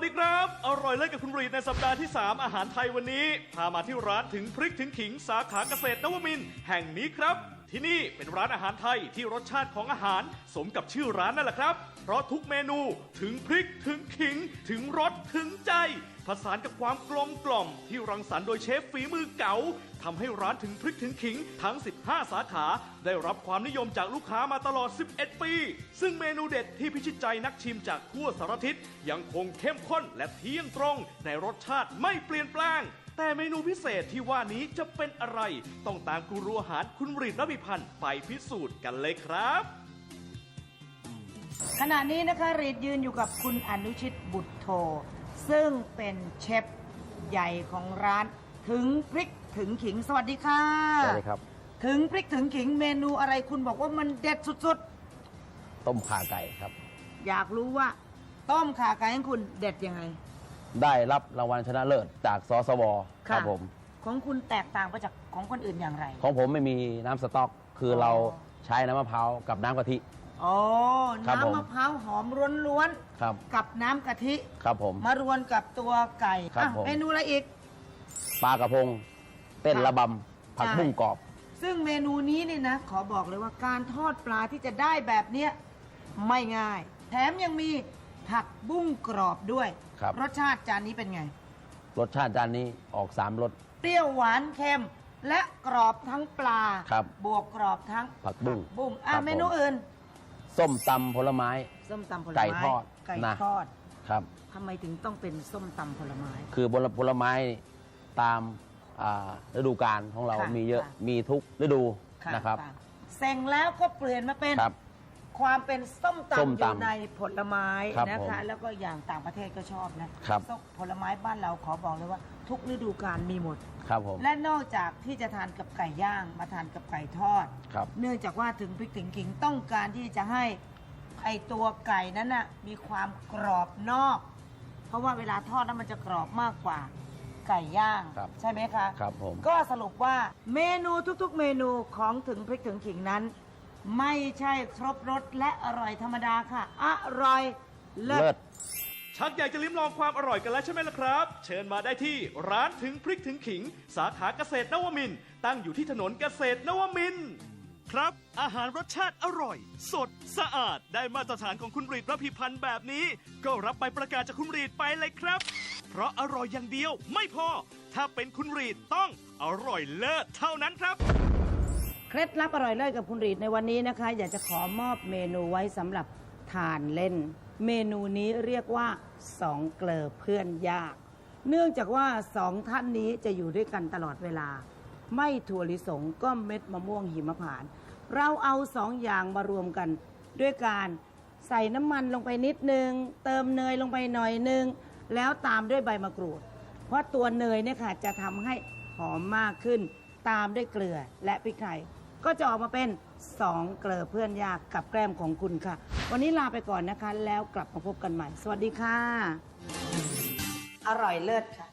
วัสดีครับ อร่อยเลิศกับคุณรีดในสัปดาห์ที่ 3 อาหารไทยวันนี้ พามาที่ร้านถึงพริกถึงขิงสาขาเกษตรนวมินทร์แห่งนี้ครับ ที่นี่เป็นร้านอาหารไทยที่รสชาติของอาหารสมกับชื่อร้านนั่นแหละครับ เพราะทุกเมนูถึงพริกถึงขิง ถึงรสถึงใจ ผสานกับความกลมกล่อม ที่รังสรรค์โดยเชฟฝีมือเก๋าทำให้ร้านถึงพริกถึงขิงทั้ง 15 สาขา ได้รับความนิยมจากลูกค้ามาตลอด 11 ปี ซึ่งเมนูเด็ดที่พิชิตใจนักชิมจากทั่วสารทิศยังคงเข้มข้นและเที่ยงตรงในรสชาติไม่เปลี่ยนแปลง แต่เมนูพิเศษที่ว่านี้จะเป็นอะไร ต้องตามกูรูอาหารคุณรีดรบิพันธ์ไปพิสูจน์กันเลยครับ ขณะนี้นะคะรีดยืนอยู่กับคุณอนุชิตบุตรโท ซึ่งเป็นเชฟใหญ่ของร้าน ถึงพริกถึงขิงสวัสดีค่ะ สวัสดีครับ ถึงพริกถึงขิงเมนูอะไรคุณบอกว่ามันเด็ดสุดต้มข่าไก่ครับ ๆ อยากรู้ว่า ต้มขาไก่ของคุณเด็ดยังไง ได้รับรางวัลชนะเลิศจากสสวครับผม ของคุณแตกต่างไปจากของคนอื่นอย่างไร ของผมไม่มีน้ำสต๊อก คือออ เราใช้น้ำมะพร้าวกับน้ำกะทิอ๋อครับผม น้ำมะพร้าวหอมล้วนครับ ๆกับน้ำกะทิ ครับผม มารวนกับตัวไก่ครับอะผม เมนูอะไรอีก ปลากระพง เต้นค่ะระบำผักใช่บุ้งกรอบ ซึ่งเมนูนี้เนี่ยนะ ขอบอกเลยว่าการทอดปลาที่จะได้แบบเนี้ยไม่ง่าย แถมยังมี ผักบุ้งกรอบด้วย ครับ รสชาติจานนี้เป็นไง รสชาติจานนี้ออกสามรส เปรี้ยวหวานเค็ม และกรอบทั้งปลาครับบวกกรอบทั้งผักบุ้งบุ้งอะครับเมนูผมอื่นส้มตำผลไม้ ส้มตำผลไก่ไม้ทอดไก่นะ ทอดครับ ทำไมถึงต้องเป็นส้มตำผลไม้ คือผลผลไม้ตามอ่าฤดูกาลของเราค่ะมีเยอะค่ะ มีทุกฤดูนะครับเสร็งแล้วก็เปลี่ยนมาเป็นครับ ความเป็นส้มส้ตำมอตำยู่ในผลไม้ครับนะผมคะแล้วก็อย่างต่างประเทศก็ชอบนะครับ ส้มผลไม้บ้านเราขอบอกเลยว่า ทุกฤดูกาลมีหมด ครับผม และนอกจากที่จะทานกับไก่ย่างมาทานกับไก่ทอด ครับ เนื่องจากว่าถึงพริกถึงขิงต้องการที่จะให้ไอตัวไก่นั้นน่ะมีความกรอบนอก เพราะว่าเวลาทอดแล้วมันจะกรอบมากกว่าไก่ย่าง ครับ ใช่ไหมคะ ครับผม ก็สรุปว่าเมนูทุกๆ เมนูของถึงพริกถึงขิงนั้น ไม่ใช่ครบรสและอร่อยธรรมดาค่ะ อร่อยเลิเลิศศชักอยากจะลิ้มลองความอร่อยกันแล้วใช่ไหมล่ะครับ เชิญมาได้ที่ร้านถึงพริกถึงขิง สาขาเกษตรนวมินทร์ตั้งอยู่ที่ถนนเกษตรนวมินทร์ครับ อาหารรสชาติอร่อย สดสะอาดได้มาตรฐานของคุณรีดระพีพันธ์แบบนี้ ก็รับใบประกาศจากคุณรีดไปเลยครับ เพราะอร่อยอย่างเดียวไม่พอ ถ้าเป็นคุณรีดต้องอร่อยเลิศเท่านั้นครับ เคล็ดลับอร่อยเลิศกับคุณรีดในวันนี้นะคะ อยากจะขอมอบเมนูไว้สำหรับทานเล่น เมนูนี้เรียกว่าสองเกลอเพื่อนยาก เนื่องจากว่าสองท่านนี้จะอยู่ด้วยกันตลอดเวลา ไม่ถั่วลิสงก็เม็ดมะม่วงหิมพานต์เราเอาสองอย่างมารวมกันด้วยการใส่น้ำมันลงไปนิดนึง เติมเนยลงไปหน่อยนึง แล้วตามด้วยใบมะกรูด เพราะตัวเนยเนี่ยค่ะจะทำให้หอมมากขึ้น ตามด้วยเกลือและพริกไทย ก็จะออกมาเป็นสองเกลือเพื่อนยากกับแกล้มของคุณค่ะ วันนี้ลาไปก่อนนะคะ แล้วกลับมาพบกันใหม่ สวัสดีค่ะ อร่อยเลิศค่ะ